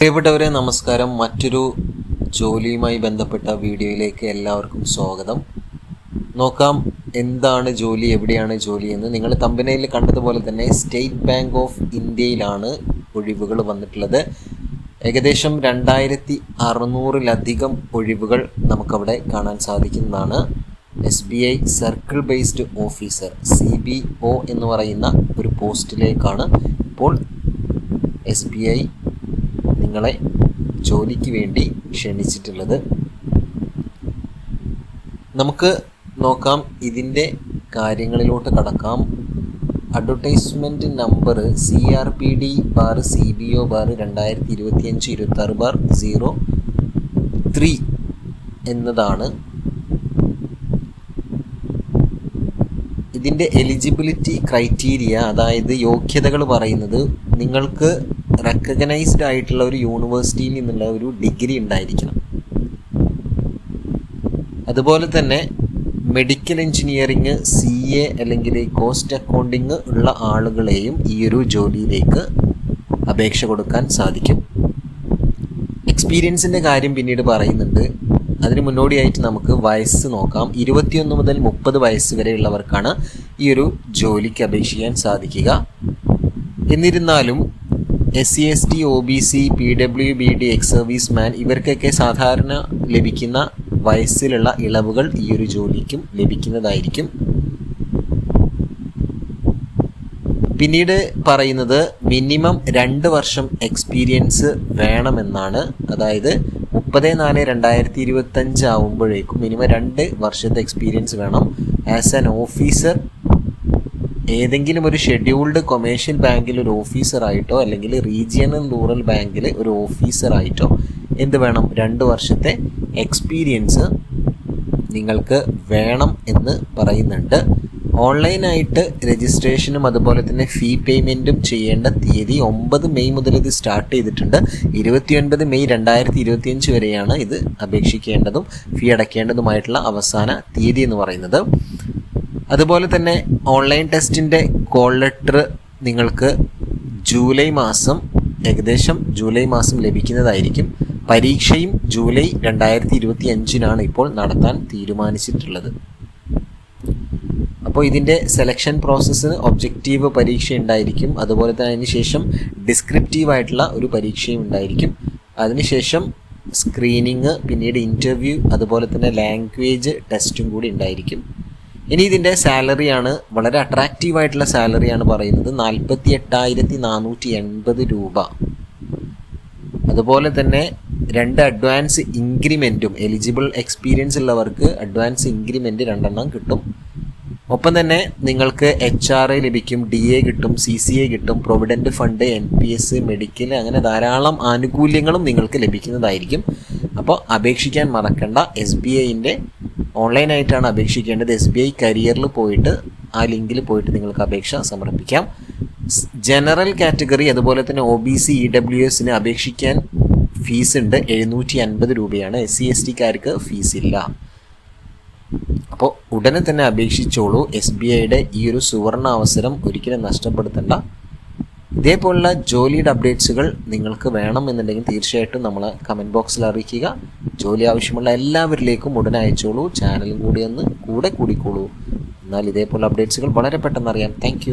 പ്രിയപ്പെട്ടവരെ നമസ്കാരം. മറ്റൊരു ജോലിയുമായി ബന്ധപ്പെട്ട വീഡിയോയിലേക്ക് എല്ലാവർക്കും സ്വാഗതം. നോക്കാം എന്താണ് ജോലി എവിടെയാണ് ജോലി എന്ന്. നിങ്ങൾ തമ്പനയിൽ കണ്ടതുപോലെ തന്നെ സ്റ്റേറ്റ് ബാങ്ക് ഓഫ് ഇന്ത്യയിലാണ് ഒഴിവുകൾ വന്നിട്ടുള്ളത്. ഏകദേശം രണ്ടായിരത്തി അറുന്നൂറിലധികം ഒഴിവുകൾ നമുക്കവിടെ കാണാൻ സാധിക്കുന്നതാണ്. S B I circle based officer C B O എന്ന് പറയുന്ന ഒരു പോസ്റ്റിലേക്കാണ് ഇപ്പോൾ എസ് ബി ഐ നിങ്ങളെ ജോലിക്ക് വേണ്ടി ക്ഷണിച്ചിട്ടുള്ളത്. നമുക്ക് നോക്കാം ഇതിന്റെ കാര്യങ്ങളിലോട്ട് കടക്കാം. Advertisement number C R P D bar C B O bar രണ്ടായിരത്തി ഇരുപത്തിയഞ്ച് ഇരുപത്തി ആറ് ബാർ സീറോ ത്രീ എന്നതാണ്. ഇതിന്റെ എലിജിബിലിറ്റി ക്രൈറ്റീരിയ അതായത് യോഗ്യതകൾ പറയുന്നത് നിങ്ങൾക്ക് റെക്കഗ്നൈസ്ഡ് ആയിട്ടുള്ള ഒരു യൂണിവേഴ്സിറ്റിയിൽ നിന്നുള്ള ഒരു ഡിഗ്രി ഉണ്ടായിരിക്കണം. അതുപോലെ തന്നെ മെഡിക്കൽ എഞ്ചിനീയറിങ് സി എ അല്ലെങ്കിൽ കോസ്റ്റ് അക്കൗണ്ടിങ് ഉള്ള ആളുകളെയും ഈ ഒരു ജോലിയിലേക്ക് അപേക്ഷ കൊടുക്കാൻ സാധിക്കും. എക്സ്പീരിയൻസിന്റെ കാര്യം പിന്നീട് പറയുന്നുണ്ട്. അതിന് മുന്നോടിയായിട്ട് നമുക്ക് വയസ്സ് നോക്കാം. ഇരുപത്തിയൊന്ന് മുതൽ മുപ്പത് വയസ്സ് വരെയുള്ളവർക്കാണ് ഈ ഒരു ജോലിക്ക് അപേക്ഷിക്കാൻ സാധിക്കുക. എന്നിരുന്നാലും S C S T O B C P W B D ex serviceman ഇവർക്കൊക്കെ സാധാരണ ലഭിക്കുന്ന വയസ്സിലുള്ള ഇളവുകൾ ഈ ഒരു ജോലിക്കും ലഭിക്കുന്നതായിരിക്കും. പിന്നീട് പറയുന്നത് മിനിമം രണ്ട് വർഷം എക്സ്പീരിയൻസ് വേണമെന്നാണ്. അതായത് മുപ്പത് നാല് രണ്ടായിരത്തി ഇരുപത്തഞ്ച് ആവുമ്പോഴേക്കും മിനിമം രണ്ട് വർഷത്തെ എക്സ്പീരിയൻസ് വേണം. ആസ് ആൻ ഓഫീസർ ഏതെങ്കിലും ഒരു ഷെഡ്യൂൾഡ് കൊമേഴ്ഷ്യൽ ബാങ്കിൽ ഒരു ഓഫീസറായിട്ടോ അല്ലെങ്കിൽ റീജിയണൽ റൂറൽ ബാങ്കിൽ ഒരു ഓഫീസറായിട്ടോ എന്ത് വേണം? രണ്ട് വർഷത്തെ എക്സ്പീരിയൻസ് നിങ്ങൾക്ക് വേണം എന്ന് പറയുന്നുണ്ട്. ഓൺലൈനായിട്ട് രജിസ്ട്രേഷനും അതുപോലെ തന്നെ ഫീ പേയ്മെന്റും ചെയ്യേണ്ട തീയതി ഒമ്പത് മെയ് മുതൽ ഇത് സ്റ്റാർട്ട് ചെയ്തിട്ടുണ്ട്. ഇരുപത്തിയൊൻപത് മെയ് രണ്ടായിരത്തി ഇരുപത്തിയഞ്ച് വരെയാണ് ഇത് അപേക്ഷിക്കേണ്ടതും ഫീ അടയ്ക്കേണ്ടതുമായിട്ടുള്ള അവസാന തീയതി എന്ന് പറയുന്നത്. അതുപോലെ തന്നെ ഓൺലൈൻ ടെസ്റ്റിന്റെ കോൾ ലെറ്റർ നിങ്ങൾക്ക് ജൂലൈ മാസം ഏകദേശം ജൂലൈ മാസം ലഭിക്കുന്നതായിരിക്കും. പരീക്ഷയും ജൂലൈ രണ്ടായിരത്തി ഇരുപത്തി അഞ്ചിനാണ് ഇപ്പോൾ നടത്താൻ തീരുമാനിച്ചിട്ടുള്ളത്. അപ്പോൾ ഇതിന്റെ സെലക്ഷൻ പ്രോസസ്സിന് ഒബ്ജക്റ്റീവ് പരീക്ഷ ഉണ്ടായിരിക്കും. അതുപോലെ തന്നെ അതിന് ശേഷം ഡിസ്ക്രിപ്റ്റീവ് ആയിട്ടുള്ള ഒരു പരീക്ഷയും ഉണ്ടായിരിക്കും. അതിനുശേഷം സ്ക്രീനിങ് പിന്നീട് ഇന്റർവ്യൂ അതുപോലെ തന്നെ ലാംഗ്വേജ് ടെസ്റ്റും കൂടി ഉണ്ടായിരിക്കും. ഇനി ഇതിന്റെ സാലറിയാണ് വളരെ അട്രാക്റ്റീവ് ആയിട്ടുള്ള സാലറിയാണ് പറയുന്നത് നാൽപ്പത്തി എട്ടായിരത്തി നാനൂറ്റി എൺപത് രൂപ. അതുപോലെ തന്നെ രണ്ട് അഡ്വാൻസ് ഇൻക്രിമെന്റും എലിജിബിൾ എക്സ്പീരിയൻസ് ഉള്ളവർക്ക് അഡ്വാൻസ് ഇൻക്രിമെന്റ് രണ്ടെണ്ണം കിട്ടും. ഒപ്പം തന്നെ നിങ്ങൾക്ക് എച്ച് ആർ എ ലഭിക്കും ഡി എ കിട്ടും സി സി എ കിട്ടും provident fund N P S medical അങ്ങനെ ധാരാളം ആനുകൂല്യങ്ങളും നിങ്ങൾക്ക് ലഭിക്കുന്നതായിരിക്കും. അപ്പോൾ അപേക്ഷിക്കാൻ മറക്കണ്ട എസ് ബി ഐന്റെ ഓൺലൈനായിട്ടാണ് അപേക്ഷിക്കേണ്ടത്. എസ് ബി ഐ കരിയറിൽ പോയിട്ട് ആ ലിങ്കിൽ പോയിട്ട് നിങ്ങൾക്ക് അപേക്ഷ സമർപ്പിക്കാം. ജനറൽ കാറ്റഗറി അതുപോലെ തന്നെ O B C E W എസിന് അപേക്ഷിക്കാൻ ഫീസ് ഉണ്ട്. എഴുന്നൂറ്റി അൻപത് രൂപയാണ് എസ് സി എസ് ടിക്കാർക്ക് ഫീസ് ഇല്ല. അപ്പോൾ ഉടനെ തന്നെ അപേക്ഷിച്ചോളൂ. എസ് ബി ഐയുടെ ഈ ഒരു സുവർണ അവസരം ഒരിക്കലും നഷ്ടപ്പെടുത്തണ്ട. ഇതേപോലുള്ള ജോലിയുടെ അപ്ഡേറ്റ്സുകൾ നിങ്ങൾക്ക് വേണം എന്നുണ്ടെങ്കിൽ തീർച്ചയായിട്ടും നമ്മൾ കമന്റ് ബോക്സിൽ അറിയിക്കുക. ജോലി ആവശ്യമുള്ള എല്ലാവരിലേക്കും ഉടനെ അയച്ചോളൂ. ചാനലും കൂടി ഒന്ന് കൂടെ കൂടിക്കോളൂ. എന്നാൽ ഇതേപോലുള്ള അപ്ഡേറ്റ്സുകൾ വളരെ പെട്ടെന്ന് അറിയാം താങ്ക്